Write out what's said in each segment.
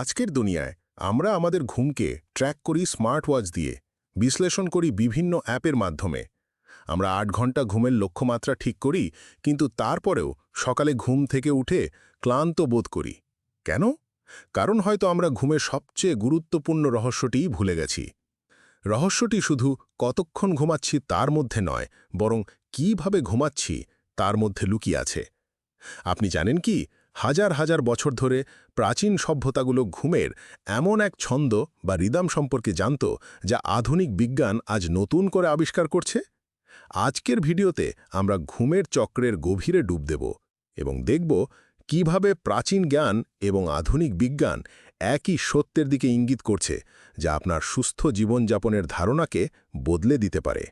আজকের দুনিয়ায় আমরা আমাদের ঘুমকে ট্র্যাক করি স্মার্ট ওয়াচ দিয়ে, বিশ্লেষণ করি বিভিন্ন অ্যাপের মাধ্যমে। আমরা আট ঘণ্টা ঘুমের লক্ষ্যমাত্রা ঠিক করি, কিন্তু তারপরেও সকালে ঘুম থেকে উঠে ক্লান্ত বোধ করি। কেন? কারণ হয়তো আমরা ঘুমের সবচেয়ে গুরুত্বপূর্ণ রহস্যটিই ভুলে গেছি। রহস্যটি শুধু কতক্ষণ ঘুমাচ্ছি তার মধ্যে নয়, বরং কীভাবে ঘুমাচ্ছি তার মধ্যে লুকিয়ে আছে। আপনি জানেন কি? হাজার হাজার বছর ধরে প্রাচীন সভ্যতাগুলো ঘুমের এমন এক ছন্দ বা রিদাম সম্পর্কে জানত যা আধুনিক বিজ্ঞান আজ নতুন করে আবিষ্কার করছে? আজকের ভিডিওতে আমরা ঘুমের চক্রের গভীরে ডুব দেব এবং দেখব কীভাবে প্রাচীন জ্ঞান এবং আধুনিক বিজ্ঞান একই সত্যের দিকে ইঙ্গিত করছে যা আপনার সুস্থ জীবনযাপনের ধারণাকে বদলে দিতে পারে।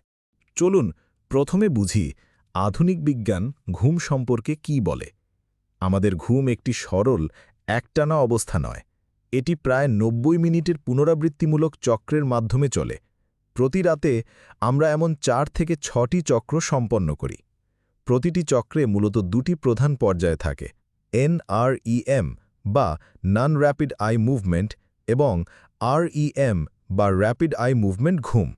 চলুন প্রথমে বুঝি আধুনিক বিজ্ঞান ঘুম সম্পর্কে কি বলে। আমাদের ঘুম একটি সরল, একটানা অবস্থা নয়। এটি প্রায় নব্বই মিনিটের পুনরাবৃত্তিমূলক চক্রের মাধ্যমে চলে। প্রতি রাতে আমরা এমন চার থেকে ছটি চক্র সম্পন্ন করি। প্রতিটি চক্রে মূলত দুটি প্রধান পর্যায়ে থাকে এনআরইএম বা নন র্যাপিড আই মুভমেন্ট এবং আরইএম বা র্যাপিড আই মুভমেন্ট ঘুম।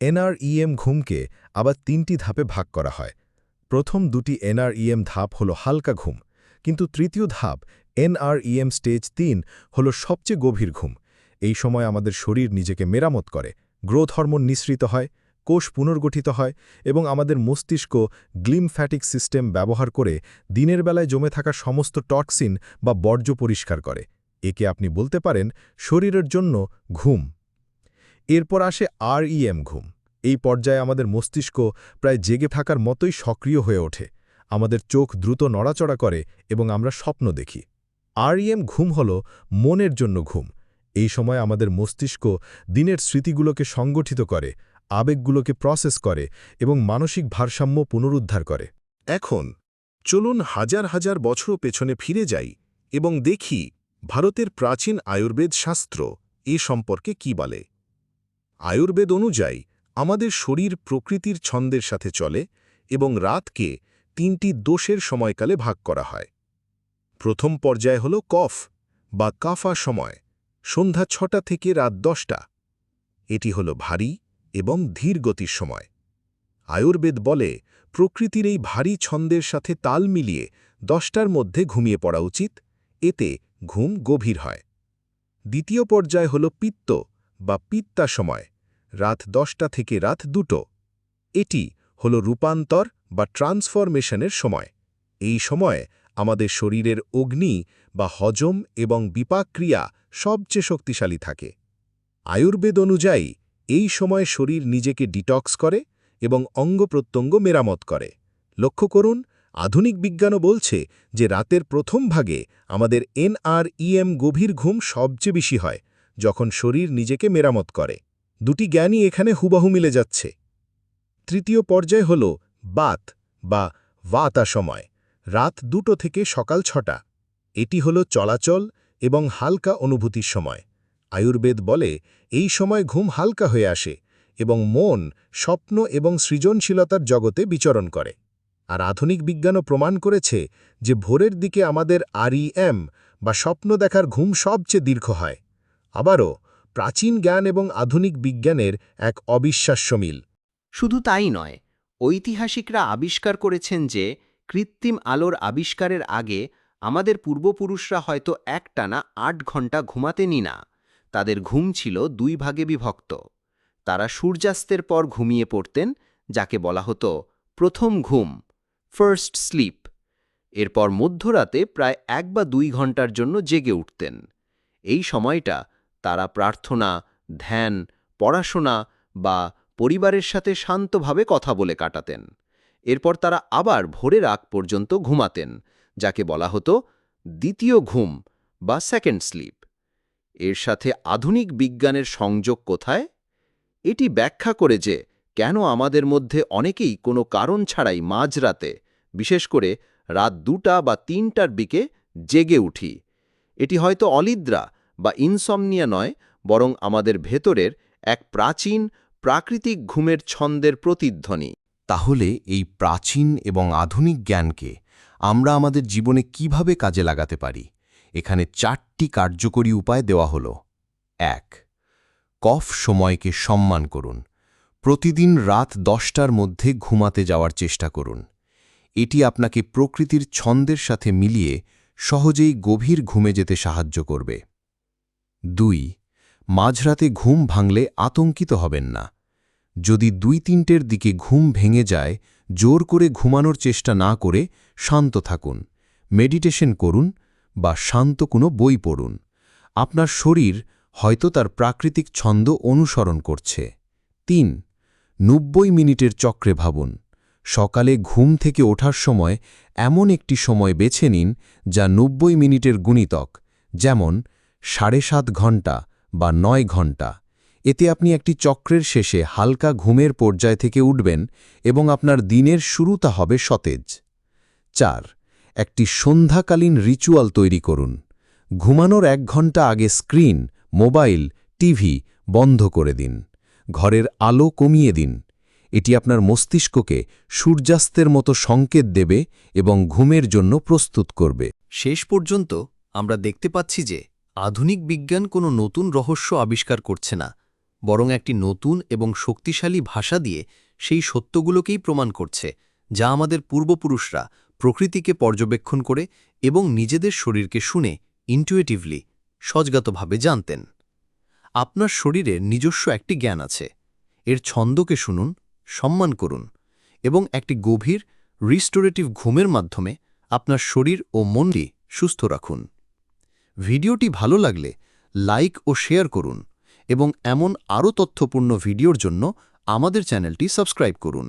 এনআরইএম ঘুমকে আবার তিনটি ধাপে ভাগ করা হয়। প্রথম দুটি এনআরইএম ধাপ হল হালকা ঘুম। কিন্তু তৃতীয় ধাপ, এনআরইএম স্টেজ তিন, হল সবচেয়ে গভীর ঘুম। এই সময় আমাদের শরীর নিজেকে মেরামত করে, গ্রোথ হরমোন নিঃসৃত হয়, কোষ পুনর্গঠিত হয় এবং আমাদের মস্তিষ্ক গ্লিমফ্যাটিক সিস্টেম ব্যবহার করে দিনের বেলায় জমে থাকা সমস্ত টক্সিন বা বর্জ্য পরিষ্কার করে। একে আপনি বলতে পারেন শরীরের জন্য ঘুম। এরপর আসে আরইএম ঘুম। এই পর্যায়ে আমাদের মস্তিষ্ক প্রায় জেগে থাকার মতোই সক্রিয় হয়ে ওঠে। আমাদের চোখ দ্রুত নড়াচড়া করে এবং আমরা স্বপ্ন দেখি। আরইএম ঘুম হল মনের জন্য ঘুম। এই সময় আমাদের মস্তিষ্ক দিনের স্মৃতিগুলোকে সংগঠিত করে, আবেগগুলোকে প্রসেস করে এবং মানসিক ভারসাম্য পুনরুদ্ধার করে। এখন চলুন হাজার হাজার বছর পেছনে ফিরে যাই এবং দেখি ভারতের প্রাচীন আয়ুর্বেদ শাস্ত্র এ সম্পর্কে কি বলে। আয়ুর্বেদ অনুযায়ী আমাদের শরীর প্রকৃতির ছন্দের সাথে চলে এবং রাতকে তিনটি দোষের সময়কালে ভাগ করা হয়। প্রথম পর্যায় হল কফ, বা কাফা সময়, সন্ধ্যা ছটা থেকে রাত দশটা। এটি হল ভারী এবং ধীর গতির সময়। আয়ুর্বেদ বলে, প্রকৃতির এই ভারী ছন্দের সাথে তাল মিলিয়ে দশটার মধ্যে ঘুমিয়ে পড়া উচিত, এতে ঘুম গভীর হয়। দ্বিতীয় পর্যায় হল পিত্ত, বা পিত্তা সময়, রাত দশটা থেকে রাত দুটো। এটি হল রূপান্তর বা ট্রান্সফরমেশনের সময়। এই সময়ে আমাদের শরীরের অগ্নি বা হজম এবং বিপাক ক্রিয়া সবচেয়ে শক্তিশালী থাকে। আয়ুর্বেদ অনুযায়ী, এই সময় শরীর নিজেকে ডিটক্স করে এবং অঙ্গপ্রত্যঙ্গ মেরামত করে। লক্ষ্য করুন, আধুনিক বিজ্ঞানও বলছে যে রাতের প্রথম ভাগে আমাদের এনআরইএম গভীর ঘুম সবচেয়ে বেশি হয়, যখন শরীর নিজেকে মেরামত করে। দুটি জ্ঞানই এখানে হুবাহু মিলে যাচ্ছে। তৃতীয় পর্যায় হল বাত বা ভাতা সময়, রাত দুটো থেকে সকাল ছটা। এটি হল চলাচল এবং হালকা অনুভূতির সময়। আয়ুর্বেদ বলে, এই সময় ঘুম হালকা হয়ে আসে এবং মন স্বপ্ন এবং সৃজনশীলতার জগতে বিচরণ করে। আর আধুনিক বিজ্ঞানও প্রমাণ করেছে যে ভোরের দিকে আমাদের আরইএম বা স্বপ্ন দেখার ঘুম সবচেয়ে দীর্ঘ হয়। আবারও, প্রাচীন জ্ঞান এবং আধুনিক বিজ্ঞানের এক অবিশ্বাস্য মিল। শুধু তাই নয় ঐতিহাসিকরা আবিষ্কার করেছেন যে, কৃত্রিম আলোর আবিষ্কারের আগে আমাদের পূর্বপুরুষরা হয়তো একটানা আট ঘণ্টা ঘুমাতেনি না। তাদের ঘুম ছিল দুই ভাগে বিভক্ত। তারা সূর্যাস্তের পর ঘুমিয়ে পড়তেন, যাকে বলা হতো প্রথম ঘুম ফার্স্ট স্লিপ এরপর মধ্যরাতে প্রায় এক বা দুই ঘণ্টার জন্য জেগে উঠতেন। এই সময়টা তারা প্রার্থনা, ধ্যান, পড়াশোনা বা পরিবারের সাথে শান্তভাবে কথা বলে কাটাতেন। এরপর তারা আবার ভোরের আগ পর্যন্ত ঘুমাতেন, যাকে বলা হতো দ্বিতীয় ঘুম বা সেকেন্ড স্লিপ এর সাথে আধুনিক বিজ্ঞানের সংযোগ কোথায়? এটি ব্যাখ্যা করে যে কেন আমাদের মধ্যে অনেকেই কোনো কারণ ছাড়াই মাঝরাতে, বিশেষ করে রাত দুটা বা তিনটার দিকে জেগে উঠি। এটি হয়তো অলিদ্রা বা ইনসমনিয়া নয়, বরং আমাদের ভেতরের এক প্রাচীন প্রাকৃতিক ঘুমের ছন্দের প্রতিধ্বনি। তাহলে এই প্রাচীন এবং আধুনিক জ্ঞানকে আমরা আমাদের জীবনে কীভাবে কাজে লাগাতে পারি? এখানে চারটি কার্যকরী উপায় দেওয়া হল। এক, কফ সময়কে সম্মান করুন। প্রতিদিন রাত দশটার মধ্যে ঘুমাতে যাওয়ার চেষ্টা করুন। এটি আপনাকে প্রকৃতির ছন্দের সাথে মিলিয়ে সহজেই গভীর ঘুমে যেতে সাহায্য করবে। দুই মাঝরাতে ঘুম ভাঙলে আতঙ্কিত হবেন না। যদি দুই তিনটের দিকে ঘুম ভেঙে যায়, জোর করে ঘুমানোর চেষ্টা না করে শান্ত থাকুন, মেডিটেশন করুন বা শান্ত কোনো বই পড়ুন। আপনার শরীর হয়তো তার প্রাকৃতিক ছন্দ অনুসরণ করছে। তিন, নব্বই মিনিটের চক্রে ভাবুন। সকালে ঘুম থেকে ওঠার সময় এমন একটি সময় বেছে নিন যা নব্বই মিনিটের গুণিতক, যেমন সাড়ে সাত ঘণ্টা বা নয় ঘণ্টা এতে আপনি একটি চক্রের শেষে হালকা ঘুমের পর্যায় থেকে উঠবেন এবং আপনার দিনের শুরুতা হবে সতেজ। চার, একটি সন্ধ্যাকালীন রিচুয়াল তৈরি করুন। ঘুমানোর এক ঘণ্টা আগে স্ক্রিন, মোবাইল, টিভি বন্ধ করে দিন। ঘরের আলো কমিয়ে দিন। এটি আপনার মস্তিষ্ককে সূর্যাস্তের মতো সংকেত দেবে এবং ঘুমের জন্য প্রস্তুত করবে। শেষ পর্যন্ত আমরা দেখতে পাচ্ছি যে আধুনিক বিজ্ঞান কোনো নতুন রহস্য আবিষ্কার করছে না, বরং একটি নতুন এবং শক্তিশালী ভাষা দিয়ে সেই সত্যগুলোকেই প্রমাণ করছে, যা আমাদের পূর্বপুরুষরা প্রকৃতিকে পর্যবেক্ষণ করে এবং নিজেদের শরীরকে শুনে ইন্টুয়েটিভলি সজ্ঞাতভাবে জানতেন। আপনার শরীরের নিজস্ব একটি জ্ঞান আছে, এর ছন্দকে শুনুন, সম্মান করুন এবং একটি গভীর রিস্টোরেটিভ ঘুমের মাধ্যমে আপনার শরীর ও মনটি সুস্থ রাখুন। ভিডিওটি ভালো লাগলে লাইক ও শেয়ার করুন এবং এমন আরও তথ্যপূর্ণ ভিডিওর জন্য আমাদের চ্যানেলটি সাবস্ক্রাইব করুন।